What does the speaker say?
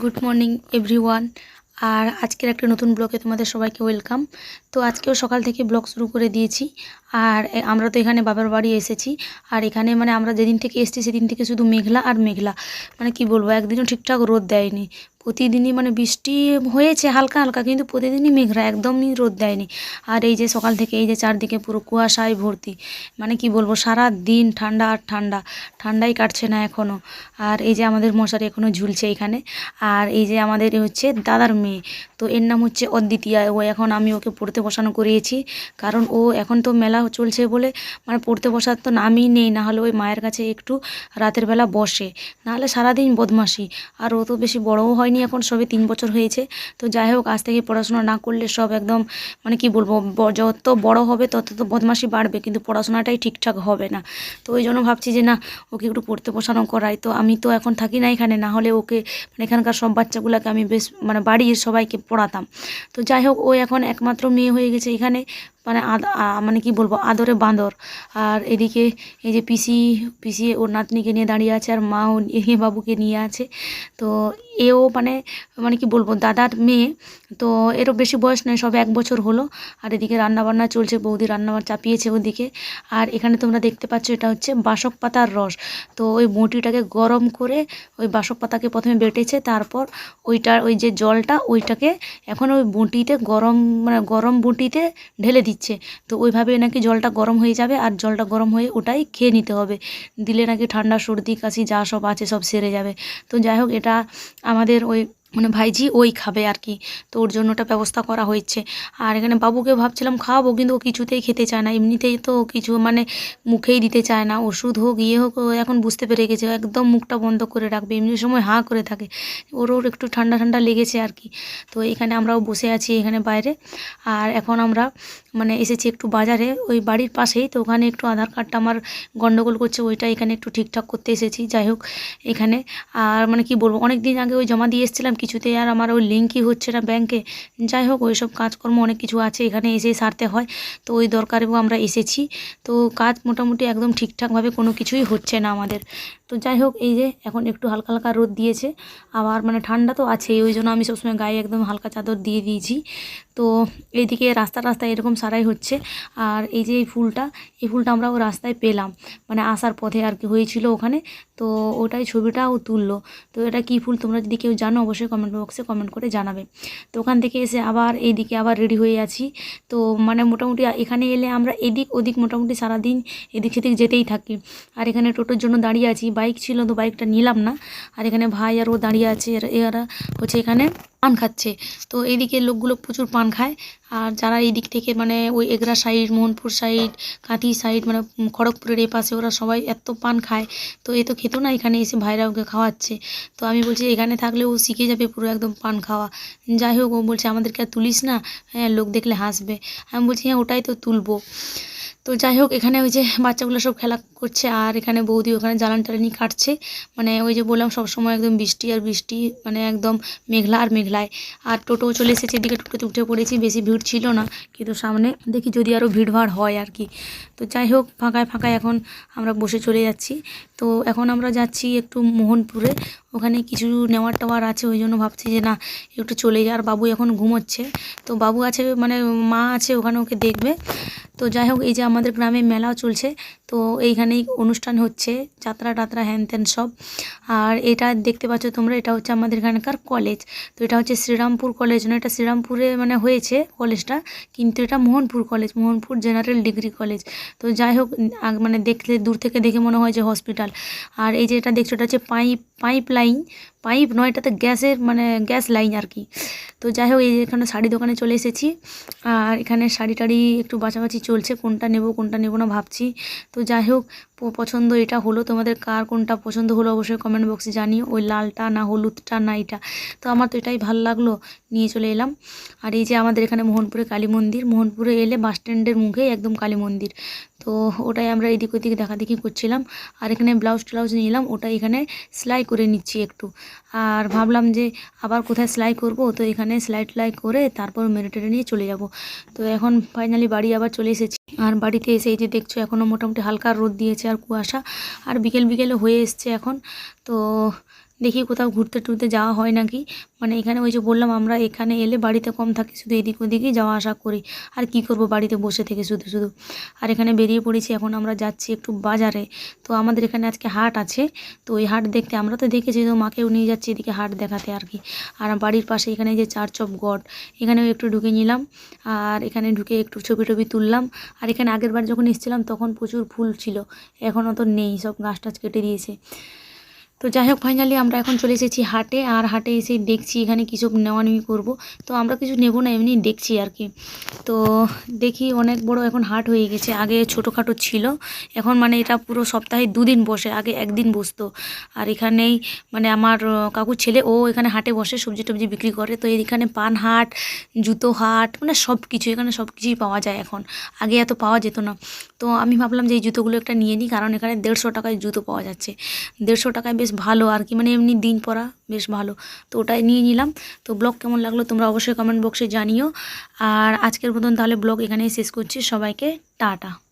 Good morning everyone আর আজকের একটা নতুন ব্লগে তোমাদের সবাইকে ওয়েলকাম তো আজকেও সকাল থেকে ব্লগ শুরু করে দিয়েছি। আর আমরা তো এখানে বাবার বাড়ি এসেছি। আর এখানে মানে আমরা যেদিন থেকে এসেছি, সেদিন থেকে শুধু মেঘলা আর মেঘলা। মানে কি বলব, একদিনও ঠিকঠাক রোদ দেয়নি। প্রতিদিনই মানে বৃষ্টি হয়েছে হালকা হালকা, কিন্তু প্রতিদিনই মেঘরা একদমই রোদ দেয়নি। আর এই যে সকাল থেকে এই যে চারদিকে পুরো কুয়াশায় ভর্তি মানে কি বলব, সারা দিন ঠান্ডা আর ঠান্ডা, ঠান্ডাই কাটছে না এখনও আর এই যে আমাদের মশারি এখনও ঝুলছে এখানে। আর এই যে আমাদের হচ্ছে দাদার মেয়ে, তো এর নাম হচ্ছে অদ্বিতীয়া। ও এখন আমি ওকে পড়তে বসানো করিয়েছি, কারণ ও এখন তো মেলা চলছে বলে মানে পড়তে বসার তো নামই নেই, না হলে ওই মায়ের কাছে একটু রাতের বেলা বসে নাহলে সারাদিন বদমাসি আর ও তো বেশি বড়ও হয়নি। এখন সবে তিন বছর হয়েছে। তো যাই হোক, আজ থেকে পড়াশোনা না করলে সব একদম মানে কি বলব যত বড় হবে তত তো বদমাসি বাড়বে, কিন্তু পড়াশোনাটাই ঠিকঠাক হবে না। তো ওই জন্য ভাবছি যে না, ওকে একটু পড়তে বসানো করাই। তো আমি তো এখন থাকি না এখানে, না হলে ওকে মানে এখানকার সব বাচ্চাগুলোকে আমি বেশ মানে বাড়ির সবাইকে পড়াতাম। তো যাই হোক, ও এখন একমাত্র মেয়ে হয়ে গেছে এখানে। মানে মানে কি বলব, আদরে বাঁদর। আর এদিকে এই যে পিসি পিসি ওর নাতনিকে নিয়ে দাঁড়িয়ে আছে আর মা ও বাবুকে নিয়ে আছে। তো এও মানে মানে কি বলব, দাদার মেয়ে। তো এরও বেশি বয়স নয়, সবে এক বছর হলো। আর এদিকে রান্নাবান্না চলছে, বৌদি রান্নাবান্না চাপিয়েছে ওদিকে। আর এখানে তোমরা দেখতে পাচ্ছ এটা হচ্ছে বাসক পাতার রস। তো ওই বটিটাকে গরম করে ওই বাসক পাতাকে প্রথমে বেটেছে, তারপর ওইটার ওই যে জলটা ওইটাকে এখন ওই বটিতে গরম মানে গরম বটিতে ঢেলে দিচ্ছে। তো ওইভাবে নাকি জলটা গরম হয়ে যাবে আর জলটা গরম হয়ে ওটাই খেয়ে নিতে হবে। দিলে নাকি ঠান্ডা সর্দি কাশি যা সব আছে সব সেরে যাবে। তো যাই হোক, এটা আমাদের ওই মানে ভাইজি, ওই খাবে আর কি তো ওর জন্য ওটা ব্যবস্থা করা হয়েছে। আর এখানে বাবুকে ভাবছিলাম খাওয়াবো কিন্তু ও কিছুতেই খেতে চায় না। এমনিতেই তো কিছু মানে মুখেই দিতে চায় না। ওষুধ হোক ইয়ে হোক এখন বুঝতে পেরে গেছে। একদম মুখটা বন্ধ করে রাখবে। এমনি সময় হাঁ করে থাকে। ওর ওর একটু ঠান্ডা ঠান্ডা লেগেছে আর কি তো এখানে আমরাও বসে আছি এখানে বাইরে। আর এখন আমরা মানে এসেছি একটু বাজারে, ওই বাড়ির পাশেই। তো ওখানে একটু আধার কার্ডটা আমার গন্ডগোল করছে। ওইটা এখানে একটু ঠিকঠাক করতে এসেছি। যাই হোক, এখানে। আর মানে কি বলব অনেক দিন আগে ওই জমা দিয়ে এসেছিলাম কিছুতেই আর আমার ওই লিঙ্কই হচ্ছে না ব্যাংকে। যাই হোক, ওইসব কাজকর্ম অনেক কিছু আছে, এখানে এসে সারতে হয়। তো ওই দরকারেও আমরা এসেছি। তো কাজ মোটামুটি একদম ঠিকঠাকভাবে কোনো কিছুই হচ্ছে না আমাদের। তো যাই হোক, এই যে এখন একটু হালকা হালকা রোদ দিয়েছে। আবার মানে ঠান্ডা তো আছেই, ওই জন্য আমি সবসময় গায়ে একদম হালকা চাদর দিয়ে দিয়েছি। তো এইদিকে রাস্তা রাস্তায় এরকম সারাই হচ্ছে। আর এই যে এই ফুলটা এই ফুলটা আমরা ও রাস্তায় পেলাম। মানে আসার পথে আর কি হয়েছিল ওখানে। তো ওটাই ছবিটাও তুললো। তো এটা কী ফুল তোমরা যদি কেউ জানো, অবশ্যই কমেন্ট বক্সে কমেন্ট করে জানাবে। তো ওখান থেকে এসে আবার এইদিকে আবার রেডি হয়ে আছি। তো মানে মোটামুটি এখানে এলে আমরা এদিক ওদিক মোটামুটি সারাদিন এদিক সেদিক যেতেই থাকি। আর এখানে টোটোর জন্য দাঁড়িয়ে আছি। বাইক ছিল তো বাইকটা নিলাম না। আর এখানে ভাই আর ও দাঁড়িয়ে আছে। এরা- হচ্ছে এখানে পান খাচ্ছে। তো এইদিকে লোকগুলো প্রচুর পান খায়। আর যারা এই দিক থেকে মানে ওই Egra side Mohanpur side Kanthi side মানে খড়গপুরের এই পাশে ওরা সবাই এত পান খায়। তো এ তো খেতো না, এখানে এসে ভাইরা ওকে খাওয়াচ্ছে। তো আমি বলছি, এখানে থাকলে ও শিখে যাবে পুরো একদম পান খাওয়া। যাই হোক, ও বলছে, আমাদেরকে আর তুলিস না? হ্যাঁ লোক দেখলে হাসবে। আমি বলছি হ্যাঁ ওটাই তো তুলবো। তো যাই হোক এখানে ওই যে বাচ্চাগুলো সব খেলা করছে আর এখানে বৌদি ওখানে জ্বালান টালানি কাটছে। মানে ওই যে বললাম, সবসময় একদম বৃষ্টি আর বৃষ্টি মানে একদম মেঘলা আর মেঘলায়। আর টোটো চলে এসেছে, এদিকে টোটোতে উঠে পড়েছি, বেশি ভিড় ছিল না, কিন্তু সামনে দেখি যদি আরও ভিড়ভাড় হয় আর কি। তো যাই হোক ফাঁকায় ফাঁকায় এখন আমরা বসে চলে যাচ্ছি। তো এখন আমরা যাচ্ছি একটু মোহনপুরে, ওখানে কিছু নেওয়ার টাওয়ার আছে, ওই জন্য ভাবছি যে না, একটু চলে যাই। আর বাবু এখন ঘুমোচ্ছে। তো বাবু আছে মানে মা আছে, ওখানে ওকে দেখবে। তো যাই হোক এই যে আমাদের গ্রামে মেলাও চলছে, তো এইখানেই অনুষ্ঠান হচ্ছে, যাত্রা টাত্রা হ্যান ত্যান সব। আর এটা দেখতে পাচ্ছ তোমরা, এটা হচ্ছে আমাদের এখানকার কলেজ। তো এটা হচ্ছে শ্রীরামপুর কলেজ, না এটা শ্রীরামপুরে মানে হয়েছে কলেজটা, কিন্তু এটা Mohanpur college, Mohanpur general degree college. তো যাই হোক মানে দেখলে, দূর থেকে দেখে মনে হয় যে হসপিটাল। আর এই যে এটা দেখছ, এটা হচ্ছে পাইপ পাইপ লাইন পাইপ নয়, এটাতে গ্যাসের মানে গ্যাস লাইন আর কি। তো যাই হোক, এই এখানে শাড়ি দোকানে চলে এসেছি। আর এখানে শাড়ি টাড়ি একটু বাছাবাছি চলছে, কোনটা নেব কোনটা নেব না ভাবছি। তো যাই হোক পছন্দ এটা হলো। তোমাদের কার কোনটা পছন্দ হলো অবশ্যই কমেন্ট বক্সে জানিও। ওই লালটা না হলুদটা না এটা। তো আমার তো এটাই ভালো লাগল, নিয়ে চলে এলাম। আর এই যে আমাদের এখানে মোহনপুরে কালী মন্দির। মোহনপুরে এলে বাস স্ট্যান্ডের মুখে একদম কালী মন্দির। তো ওটাই আমরা এদিক ওদিক দেখাদেখি করছিলাম। আর এখানে ব্লাউজ ট্লাউজ নিলাম। ওটা এখানে সেলাই করে নিচ্ছি একটু। আর ভাবলাম যে আবার কোথায় সেলাই করব, তো এখানে সেলাই টেলাই করে তারপর মেরে টেরে নিয়ে চলে যাব। তো এখন ফাইনালি বাড়ি আবার চলে এসেছি। আর বাড়িতে এসে এই যে দেখছ এখনও মোটামুটি হালকা রোদ দিয়েছে আর কুয়াশা। আর বিকেল বিকেলে হয়ে এসছে এখন। তো দেখি কোথাও ঘুরতে টুরতে যাওয়া হয় নাকি? মানে এখানে ওই যে বললাম, আমরা এখানে এলে বাড়িতে কম থাকি, শুধু এদিক ওদিকেই যাওয়া আসা করি। আর কি করব বাড়িতে বসে থেকে শুধু শুধু? আর এখানে বেরিয়ে পড়েছি, এখন আমরা যাচ্ছি একটু বাজারে। তো আমাদের এখানে আজকে হাট আছে, তো ওই হাট দেখতে আমরা তো দেখেছি, তো মাকেও নিয়ে যাচ্ছি এদিকে হাট দেখাতে আর কি। আর বাড়ির পাশে এখানে যে চার চপ গড়, এখানেও একটু ঢুকে নিলাম। আর এখানে ঢুকে একটু ছবি টবি তুললাম। আর এখানে আগের বার যখন এসেছিলাম, তখন প্রচুর ফুল ছিল। এখন অত নেই, সব গাছ টাছ কেটে দিয়েছে। তো যাই হোক ফাইনালি আমরা এখন চলে এসেছি হাটে। আর হাটে এসে দেখছি এখানে কিছু নেওয়া নেওয়া করব। তো আমরা কিছু নেব না, এমনি দেখছি আর কি। তো দেখি অনেক বড় এখন হাট হয়ে গেছে। আগে ছোটোখাটো ছিল। এখন মানে এটা পুরো সপ্তাহে দুদিন বসে, আগে একদিন বসতো। আর এখানেই মানে আমার কাকুর ছেলে, ও এখানে হাটে বসে সবজি টবজি বিক্রি করে। তো এখানে পান হাট, জুতো হাট মানে সব কিছু এখানে সব কিছুই পাওয়া যায় এখন। আগে এত পাওয়া যেত না। তো আমি ভাবলাম যে এই জুতোগুলো একটা নিয়ে নিই, কারণ এখানে দেড়শো টাকায় জুতো পাওয়া যাচ্ছে। দেড়শো টাকায় বেশ ভালো আর কি মানে এমনি দিন পরা বেশ ভালো। তো ওটাই নিয়ে নিলাম। তো ব্লগ কেমন লাগল তোমরা অবশ্যই কমেন্ট বক্সে জানিও। আর আজকের মতন তাহলে ব্লগ এখানেই শেষ করছি। সবাইকে টাটা।